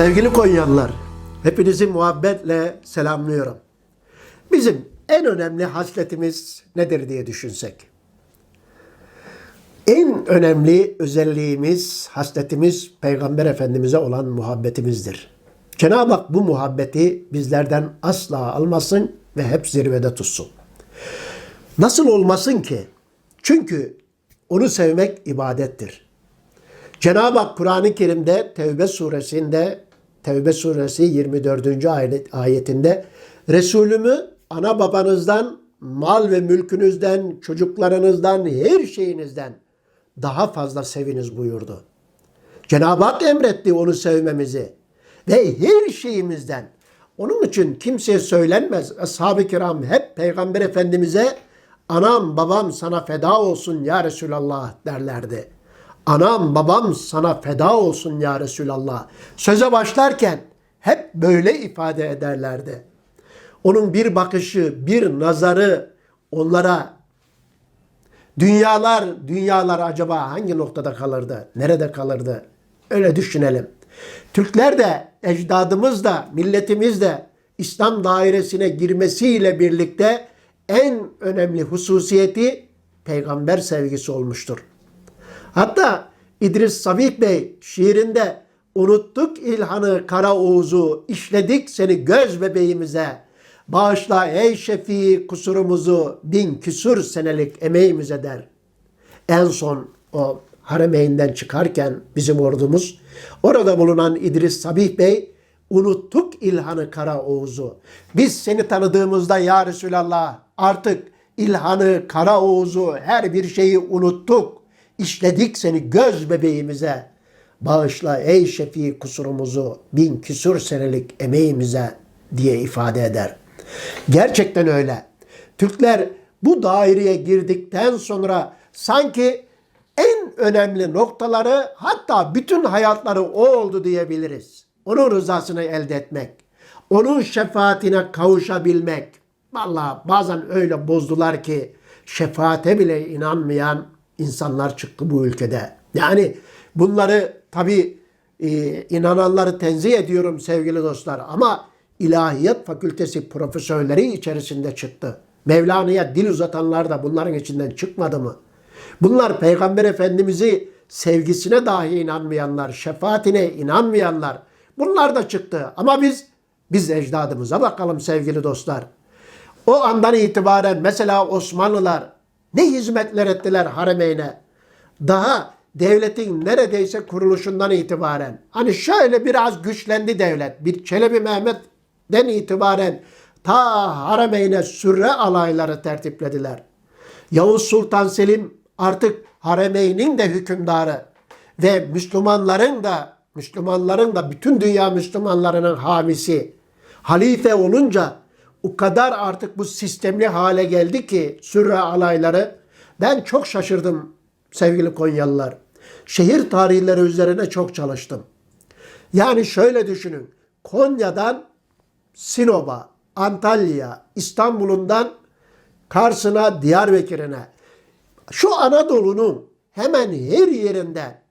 Sevgili Konyalılar, hepinizi muhabbetle selamlıyorum. Bizim en önemli hasletimiz nedir diye düşünsek. En önemli özelliğimiz, hasletimiz Peygamber Efendimiz'e olan muhabbetimizdir. Cenab-ı Hak bu muhabbeti bizlerden asla almasın ve hep zirvede tutsun. Nasıl olmasın ki? Çünkü onu sevmek ibadettir. Cenab-ı Hak Kur'an-ı Kerim'de Tevbe suresinde Tevbe suresi 24. ayet- ayetinde Resulümü ana babanızdan, mal ve mülkünüzden, çocuklarınızdan, her şeyinizden daha fazla seviniz buyurdu. Cenab-ı Hak emretti onu sevmemizi ve her şeyimizden. Onun için kimseye söylenmez. Ashab-ı kiram hep Peygamber Efendimiz'e anam babam sana feda olsun ya Resulallah derlerdi. Anam babam sana feda olsun ya Resulallah. Söze başlarken hep böyle ifade ederlerdi. Onun bir bakışı, bir nazarı onlara Dünyalar, dünyalar acaba hangi noktada kalırdı? Nerede kalırdı? Öyle düşünelim. Türkler de, ecdadımız da, milletimiz de İslam dairesine girmesiyle birlikte en önemli hususiyeti peygamber sevgisi olmuştur. Hatta İdris Sabih Bey şiirinde unuttuk ilhanı kara oğuzu, işledik seni göz bebeğimize. Bağışla ey şefii kusurumuzu bin küsur senelik emeğimize der. En son o Haremeyn'den çıkarken bizim ordumuz orada bulunan İdris Sabih Bey unuttuk ilhanı kara oğuzu. Biz seni tanıdığımızda ya Resulallah artık ilhanı kara oğuzu her bir şeyi unuttuk. İşledik seni göz bebeğimize. Bağışla ey şefii kusurumuzu bin küsur senelik emeğimize diye ifade eder. Gerçekten öyle. Türkler bu daireye girdikten sonra sanki en önemli noktaları hatta bütün hayatları o oldu diyebiliriz. Onun rızasını elde etmek. Onun şefaatine kavuşabilmek. Vallahi bazen öyle bozdular ki şefaate bile inanmayan insanlar çıktı bu ülkede. Yani bunları tabi inananları tenzih ediyorum sevgili dostlar ama ilahiyat fakültesi profesörleri içerisinde çıktı. Mevlana'ya dil uzatanlar da bunların içinden çıkmadı mı? Bunlar Peygamber Efendimiz'i sevgisine dahi inanmayanlar, şefaatine inanmayanlar. Bunlar da çıktı. Ama biz biz ecdadımıza bakalım sevgili dostlar. O andan itibaren mesela Osmanlılar ne hizmetler ettiler haremeyne. Daha devletin neredeyse kuruluşundan itibaren hani şöyle biraz güçlendi devlet. Bir Çelebi Mehmet'den itibaren ta haremeyne sürre alayları tertiplediler. Yavuz Sultan Selim artık haremeynin de hükümdarı ve Müslümanların da Müslümanların da bütün dünya Müslümanlarının hamisi. Halife olunca o kadar artık bu sistemli hale geldi ki sürre alayları. Ben çok şaşırdım sevgili Konyalılar. Şehir tarihleri üzerine çok çalıştım. Yani şöyle düşünün. Konya'dan Sinop'a, Antalya, İstanbul'undan Kars'ına, Diyarbakır'ına şu Anadolu'nun hemen her yerinden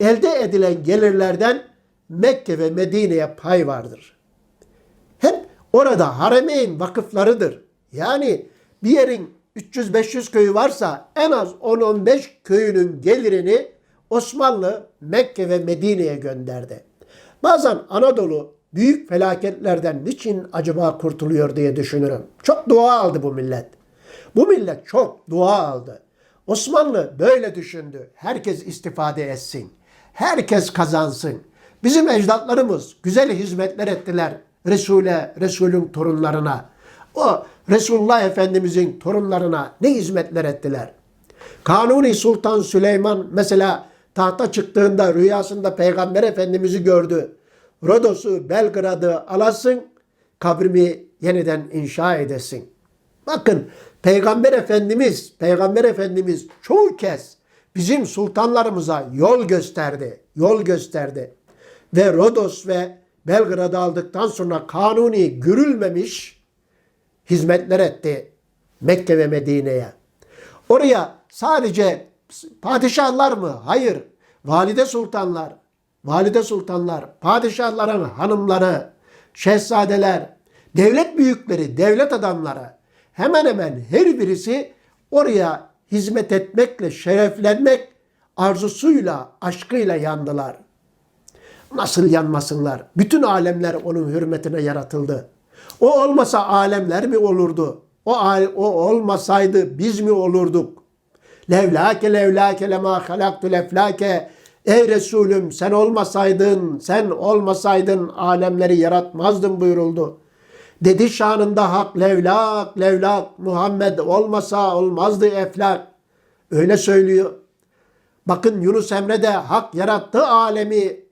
elde edilen gelirlerden Mekke ve Medine'ye pay vardır. Orada haremeyn vakıflarıdır. Yani bir yerin 300-500 köyü varsa en az 10-15 köyünün gelirini Osmanlı Mekke ve Medine'ye gönderdi. Bazen Anadolu büyük felaketlerden niçin acaba kurtuluyor diye düşünürüm. Çok dua aldı bu millet. Bu millet çok dua aldı. Osmanlı böyle düşündü. Herkes istifade etsin. Herkes kazansın. Bizim ecdatlarımız güzel hizmetler ettiler Resul'e, Resul'ün torunlarına. O Resulullah Efendimizin torunlarına ne hizmetler ettiler. Kanuni Sultan Süleyman mesela tahta çıktığında rüyasında Peygamber Efendimiz'i gördü. Rodos'u, Belgrad'ı alasın, kabrimi yeniden inşa edesin. Bakın Peygamber Efendimiz, Peygamber Efendimiz çoğu kez bizim sultanlarımıza yol gösterdi. Yol gösterdi. Ve Rodos ve Belgrad'ı aldıktan sonra kanuni görülmemiş hizmetler etti Mekke ve Medine'ye. Oraya sadece padişahlar mı? Hayır. Valide sultanlar, valide sultanlar, padişahların hanımları, şehzadeler, devlet büyükleri, devlet adamları hemen hemen her birisi oraya hizmet etmekle, şereflenmek arzusuyla, aşkıyla yandılar. Nasıl yanmasınlar? Bütün alemler onun hürmetine yaratıldı. O olmasa alemler mi olurdu? O, o olmasaydı biz mi olurduk? Levlake levlake lema halaktu leflake. Ey Resulüm sen olmasaydın, sen olmasaydın alemleri yaratmazdın buyuruldu. Dedi şanında hak levlak levlak Muhammed olmasa olmazdı eflak. Öyle söylüyor. Bakın Yunus Emre de hak yarattı alemi.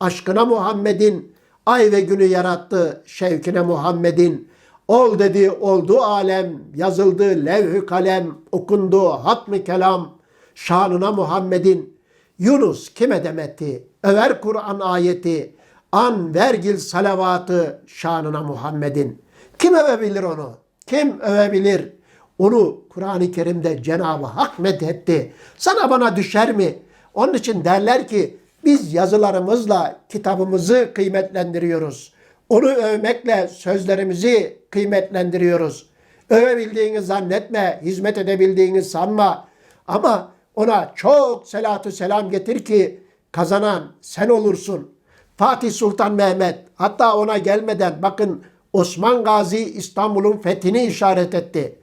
Aşkına Muhammed'in ay ve günü yarattı şevkine Muhammed'in. Ol dedi oldu alem, yazıldı levh-ü kalem, okundu hatmi kelam, şanına Muhammed'in. Yunus kime demetti, över Kur'an ayeti, an vergil salavatı şanına Muhammed'in. Kim övebilir onu? Kim övebilir? Onu Kur'an-ı Kerim'de Cenab-ı Hak methetti. Sana bana düşer mi? Onun için derler ki biz yazılarımızla kitabımızı kıymetlendiriyoruz. Onu övmekle sözlerimizi kıymetlendiriyoruz. Övebildiğini zannetme, hizmet edebildiğini sanma. Ama ona çok selatü selam getir ki kazanan sen olursun. Fatih Sultan Mehmet hatta ona gelmeden bakın Osman Gazi İstanbul'un fethini işaret etti.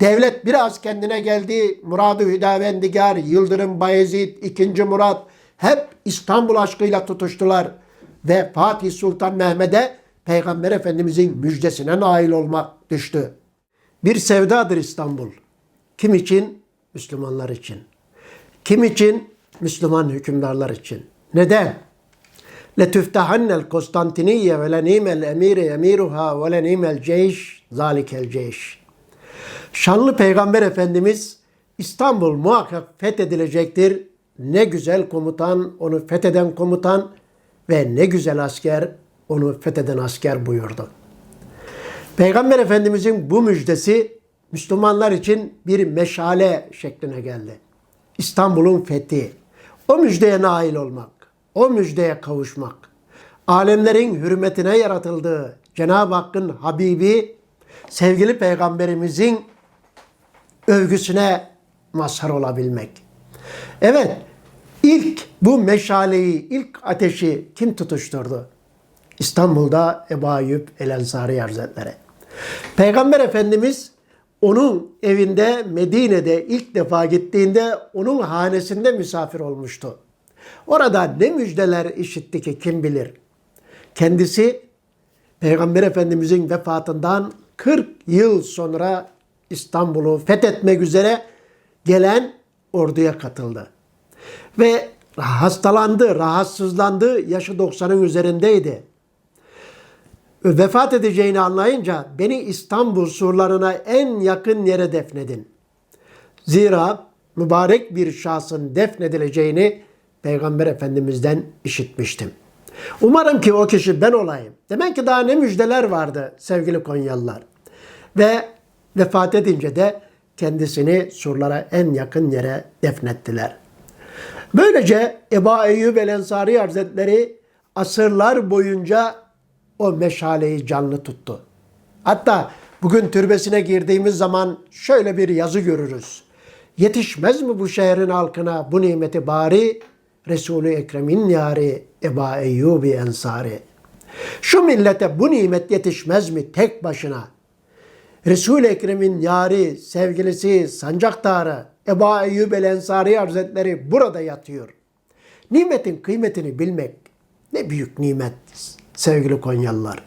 Devlet biraz kendine geldi. Murad-ı Hüdavendigar, Yıldırım Bayezid, 2. Murat hep İstanbul aşkıyla tutuştular. Ve Fatih Sultan Mehmet'e Peygamber Efendimizin müjdesine nail olmak düştü. Bir sevdadır İstanbul. Kim için? Müslümanlar için. Kim için? Müslüman hükümdarlar için. Neden? لَتُفْتَحَنَّ الْكُسْتَنْتِنِيَّ وَلَنِيمَ الْاَمِيرِ يَمِيرُهَا وَلَنِيمَ الْجَيْشِ ذَٰلِكَ الْجَيْشِ Şanlı Peygamber Efendimiz İstanbul muhakkak fethedilecektir. ne güzel komutan, onu fetheden komutan ve ne güzel asker, onu fetheden asker buyurdu. Peygamber Efendimizin bu müjdesi Müslümanlar için bir meşale şekline geldi. İstanbul'un fethi, o müjdeye nail olmak, o müjdeye kavuşmak, alemlerin hürmetine yaratıldığı Cenab-ı Hakk'ın Habibi, sevgili Peygamberimizin övgüsüne mazhar olabilmek. Evet, ilk bu meşaleyi, ilk ateşi kim tutuşturdu? İstanbul'da Ebu Ayyub El-Ensari Hazretleri. Peygamber Efendimiz onun evinde Medine'de ilk defa gittiğinde onun hanesinde misafir olmuştu. Orada ne müjdeler işitti ki kim bilir. Kendisi Peygamber Efendimizin vefatından 40 yıl sonra İstanbul'u fethetmek üzere gelen orduya katıldı. Ve hastalandı, rahatsızlandı, yaşı 90'ın üzerindeydi. Vefat edeceğini anlayınca beni İstanbul surlarına en yakın yere defnedin. Zira mübarek bir şahsın defnedileceğini Peygamber Efendimiz'den işitmiştim. Umarım ki o kişi ben olayım. Demek ki daha ne müjdeler vardı sevgili Konyalılar. Ve vefat edince de kendisini surlara en yakın yere defnettiler. Böylece Ebu Eyyub el Ensari Hazretleri asırlar boyunca o meşaleyi canlı tuttu. Hatta bugün türbesine girdiğimiz zaman şöyle bir yazı görürüz. Yetişmez mi bu şehrin halkına bu nimeti bari? Resul-i Ekrem'in yari Eba Eyyubi Ensari. Şu millete bu nimet yetişmez mi tek başına? Resul-i Ekrem'in yari, sevgilisi, sancaktarı Eba Eyyub el Ensari Hazretleri burada yatıyor. Nimetin kıymetini bilmek ne büyük nimet sevgili Konyalılar.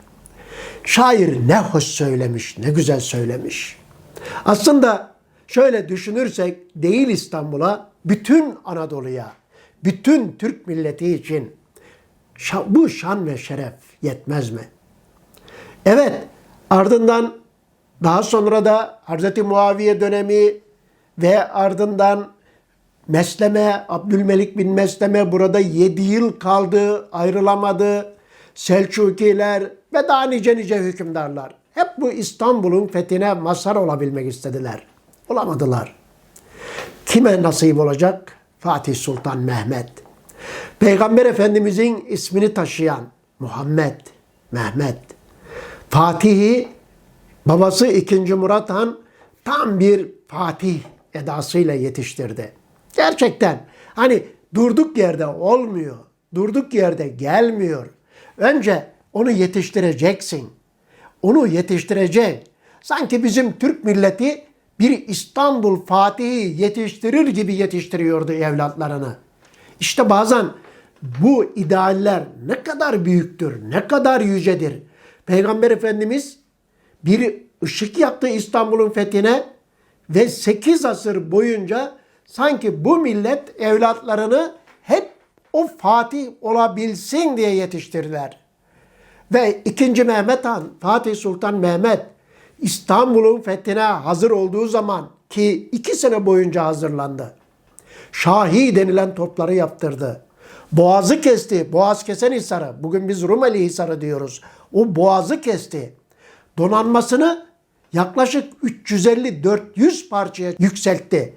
Şair ne hoş söylemiş, ne güzel söylemiş. Aslında şöyle düşünürsek değil İstanbul'a, bütün Anadolu'ya, bütün Türk milleti için bu şan ve şeref yetmez mi? Evet, ardından daha sonra da Hz. Muaviye dönemi ve ardından Mesleme, Abdülmelik bin Mesleme burada 7 yıl kaldı, ayrılamadı. Selçukiler ve daha nice nice hükümdarlar. Hep bu İstanbul'un fethine mazhar olabilmek istediler. Olamadılar. Kime nasip olacak? Fatih Sultan Mehmet. Peygamber Efendimizin ismini taşıyan Muhammed, Mehmet, Fatih'i babası 2. Murat Han tam bir Fatih edasıyla yetiştirdi. Gerçekten hani durduk yerde olmuyor. Durduk yerde gelmiyor. Önce onu yetiştireceksin. Onu yetiştirecek. Sanki bizim Türk milleti bir İstanbul Fatih'i yetiştirir gibi yetiştiriyordu evlatlarını. İşte bazen bu idealler ne kadar büyüktür, ne kadar yücedir. Peygamber Efendimiz bir ışık yaptı İstanbul'un fethine ve 8 asır boyunca sanki bu millet evlatlarını hep o Fatih olabilsin diye yetiştirdiler. Ve 2. Mehmet Han, Fatih Sultan Mehmet İstanbul'un fethine hazır olduğu zaman ki iki sene boyunca hazırlandı. Şahi denilen topları yaptırdı. Boğazı kesti. Boğaz kesen Hisarı. Bugün biz Rumeli Hisarı diyoruz. O boğazı kesti. Donanmasını yaklaşık 350-400 parçaya yükseltti.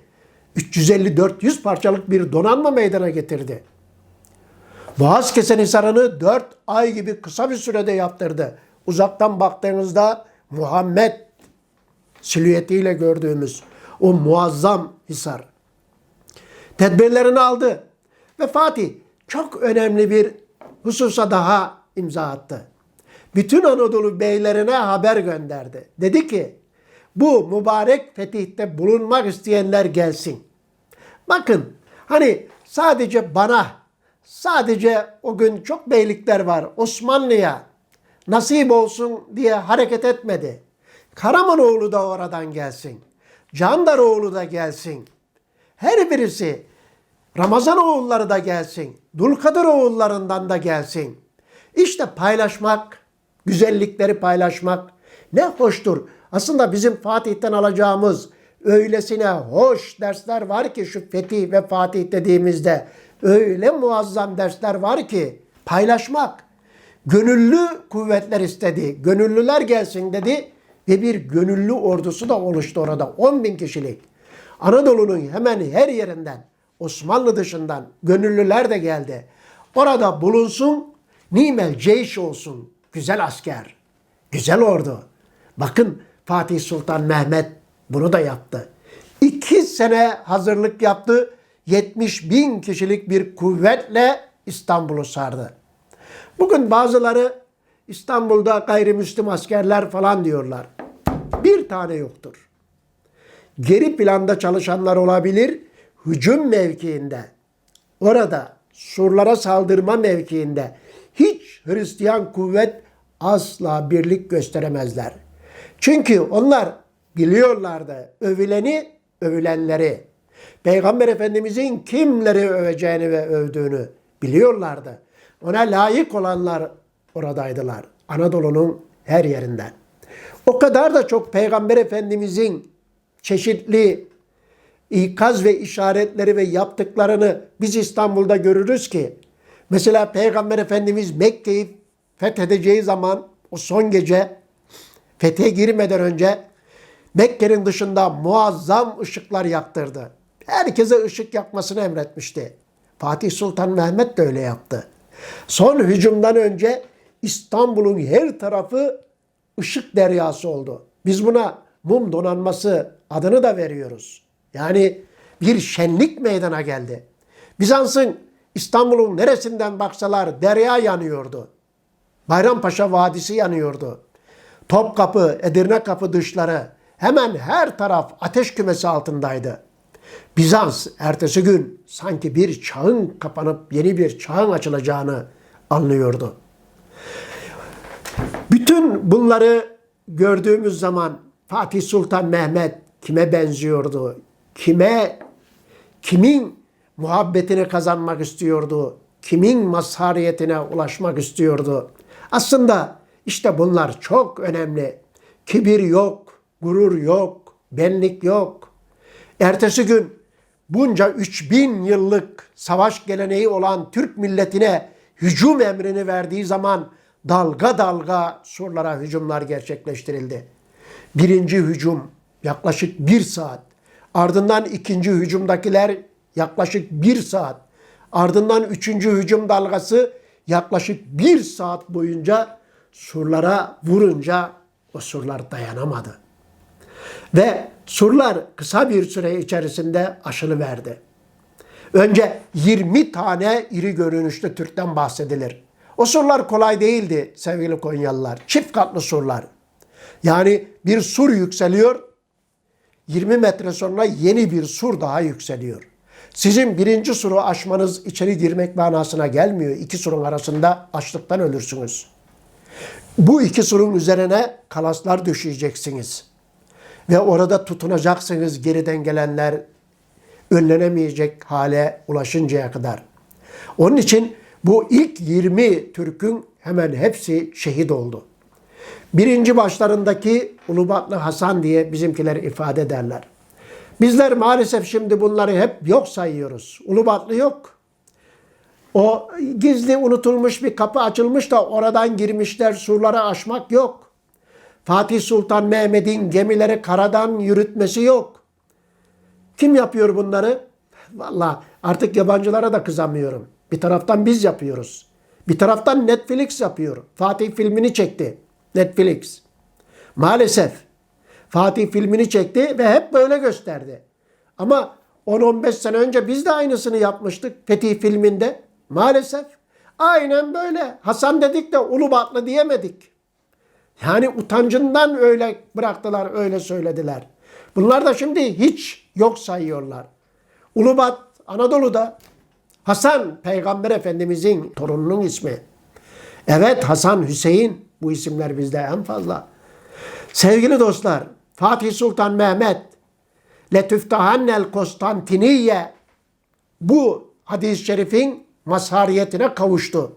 350-400 parçalık bir donanma meydana getirdi. Boğaz kesen Hisarı'nı 4 ay gibi kısa bir sürede yaptırdı. Uzaktan baktığınızda Muhammed silüetiyle gördüğümüz o muazzam Hisar. Tedbirlerini aldı. Ve Fatih çok önemli bir hususa daha imza attı. Bütün Anadolu beylerine haber gönderdi. Dedi ki bu mübarek fetihte bulunmak isteyenler gelsin. Bakın hani sadece bana, sadece o gün çok beylikler var Osmanlı'ya nasip olsun diye hareket etmedi. Karamanoğlu da oradan gelsin. Candaroğlu da gelsin. Her birisi Ramazan oğulları da gelsin. Dulkadir oğullarından da gelsin. İşte paylaşmak, güzellikleri paylaşmak ne hoştur. Aslında bizim Fatih'ten alacağımız öylesine hoş dersler var ki şu Fetih ve Fatih dediğimizde öyle muazzam dersler var ki paylaşmak. Gönüllü kuvvetler istedi. Gönüllüler gelsin dedi ve bir gönüllü ordusu da oluştu orada. 10 bin kişilik. Anadolu'nun hemen her yerinden Osmanlı dışından gönüllüler de geldi. Orada bulunsun, nimel ceyş olsun. Güzel asker, güzel ordu. Bakın Fatih Sultan Mehmet bunu da yaptı. İki sene hazırlık yaptı. 70 bin kişilik bir kuvvetle İstanbul'u sardı. Bugün bazıları İstanbul'da gayrimüslim askerler falan diyorlar. Bir tane yoktur. Geri planda çalışanlar olabilir, hücum mevkiinde, orada surlara saldırma mevkiinde hiç Hristiyan kuvvet asla birlik gösteremezler. Çünkü onlar biliyorlardı övüleni, övülenleri. Peygamber Efendimizin kimleri öveceğini ve övdüğünü biliyorlardı. Ona layık olanlar oradaydılar. Anadolu'nun her yerinden. O kadar da çok Peygamber Efendimizin çeşitli ikaz ve işaretleri ve yaptıklarını biz İstanbul'da görürüz ki mesela Peygamber Efendimiz Mekke'yi fethedeceği zaman o son gece fethe girmeden önce Mekke'nin dışında muazzam ışıklar yaktırdı. Herkese ışık yakmasını emretmişti. Fatih Sultan Mehmet de öyle yaptı. Son hücumdan önce İstanbul'un her tarafı ışık deryası oldu. Biz buna mum donanması adını da veriyoruz. Yani bir şenlik meydana geldi. Bizans'ın İstanbul'un neresinden baksalar derya yanıyordu. Bayrampaşa Vadisi yanıyordu. Topkapı, Edirne Kapı dışları hemen her taraf ateş kümesi altındaydı. Bizans ertesi gün sanki bir çağın kapanıp yeni bir çağın açılacağını anlıyordu. Bütün bunları gördüğümüz zaman Fatih Sultan Mehmet kime benziyordu? Kime kimin muhabbetini kazanmak istiyordu? Kimin mazhariyetine ulaşmak istiyordu? Aslında işte bunlar çok önemli. Kibir yok, gurur yok, benlik yok. Ertesi gün bunca 3000 yıllık savaş geleneği olan Türk milletine hücum emrini verdiği zaman dalga dalga surlara hücumlar gerçekleştirildi. Birinci hücum yaklaşık bir saat. Ardından ikinci hücumdakiler yaklaşık bir saat. Ardından üçüncü hücum dalgası yaklaşık bir saat boyunca surlara vurunca o surlar dayanamadı. Ve surlar kısa bir süre içerisinde aşılı verdi. Önce 20 tane iri görünüşlü Türk'ten bahsedilir. O surlar kolay değildi sevgili Konyalılar. Çift katlı surlar. Yani bir sur yükseliyor, 20 metre sonra yeni bir sur daha yükseliyor. Sizin birinci suru aşmanız içeri girmek manasına gelmiyor. İki surun arasında açlıktan ölürsünüz. Bu iki surun üzerine kalaslar düşeceksiniz. Ve orada tutunacaksınız geriden gelenler önlenemeyecek hale ulaşıncaya kadar. Onun için bu ilk 20 Türk'ün hemen hepsi şehit oldu. Birinci başlarındaki Ulubatlı Hasan diye bizimkiler ifade ederler. Bizler maalesef şimdi bunları hep yok sayıyoruz. Ulubatlı yok. O gizli unutulmuş bir kapı açılmış da oradan girmişler surları aşmak yok. Fatih Sultan Mehmet'in gemileri karadan yürütmesi yok. Kim yapıyor bunları? Vallahi artık yabancılara da kızamıyorum. Bir taraftan biz yapıyoruz. Bir taraftan Netflix yapıyor. Fatih filmini çekti. Netflix. Maalesef Fatih filmini çekti ve hep böyle gösterdi. Ama 10-15 sene önce biz de aynısını yapmıştık Fetih filminde. Maalesef. Aynen böyle. Hasan dedik de Ulubatlı diyemedik. Yani utancından öyle bıraktılar, öyle söylediler. Bunlar da şimdi hiç yok sayıyorlar. Ulubat Anadolu'da Hasan Peygamber Efendimizin torununun ismi. Evet Hasan Hüseyin bu isimler bizde en fazla. Sevgili dostlar Fatih Sultan Mehmet Letüftahannel Konstantiniye bu hadis-i şerifin mazhariyetine kavuştu.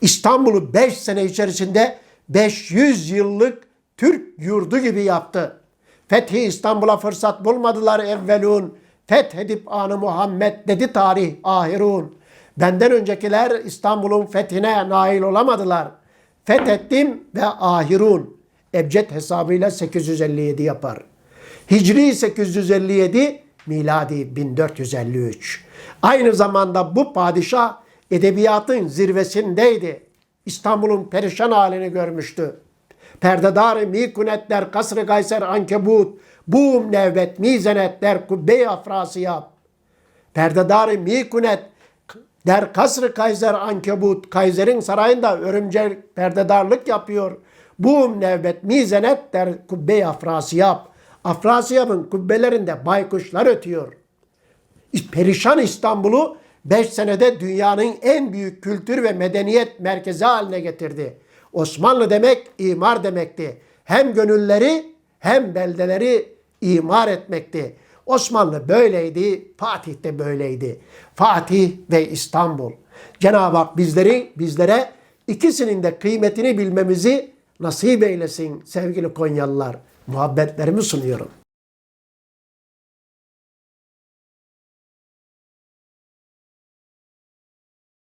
İstanbul'u 5 sene içerisinde 500 yıllık Türk yurdu gibi yaptı. Fethi İstanbul'a fırsat bulmadılar evvelun. Fethedip anı Muhammed dedi tarih ahirun. Benden öncekiler İstanbul'un fethine nail olamadılar. Fethettim ve ahirun. Ebced hesabıyla 857 yapar. Hicri 857, miladi 1453. Aynı zamanda bu padişah edebiyatın zirvesindeydi. İstanbul'un perişan halini görmüştü. Perdedar mikunetler, kasrı kayser ankebut, buğum nevbet, mizenetler, kubbe-i afrasiyat. Perdedar mikunet, der kasrı kayser ankebut, Kayser'in sarayında örümcek perdedarlık yapıyor. Buğum nevbet, mizenet der kubbe-i afrasiyap. Afrasiyap'ın kubbelerinde baykuşlar ötüyor. Perişan İstanbul'u 5 senede dünyanın en büyük kültür ve medeniyet merkezi haline getirdi. Osmanlı demek imar demekti. Hem gönülleri hem beldeleri imar etmekti. Osmanlı böyleydi, Fatih de böyleydi. Fatih ve İstanbul. Cenab-ı Hak bizleri bizlere ikisinin de kıymetini bilmemizi nasip eylesin sevgili Konyalılar. Muhabbetlerimi sunuyorum.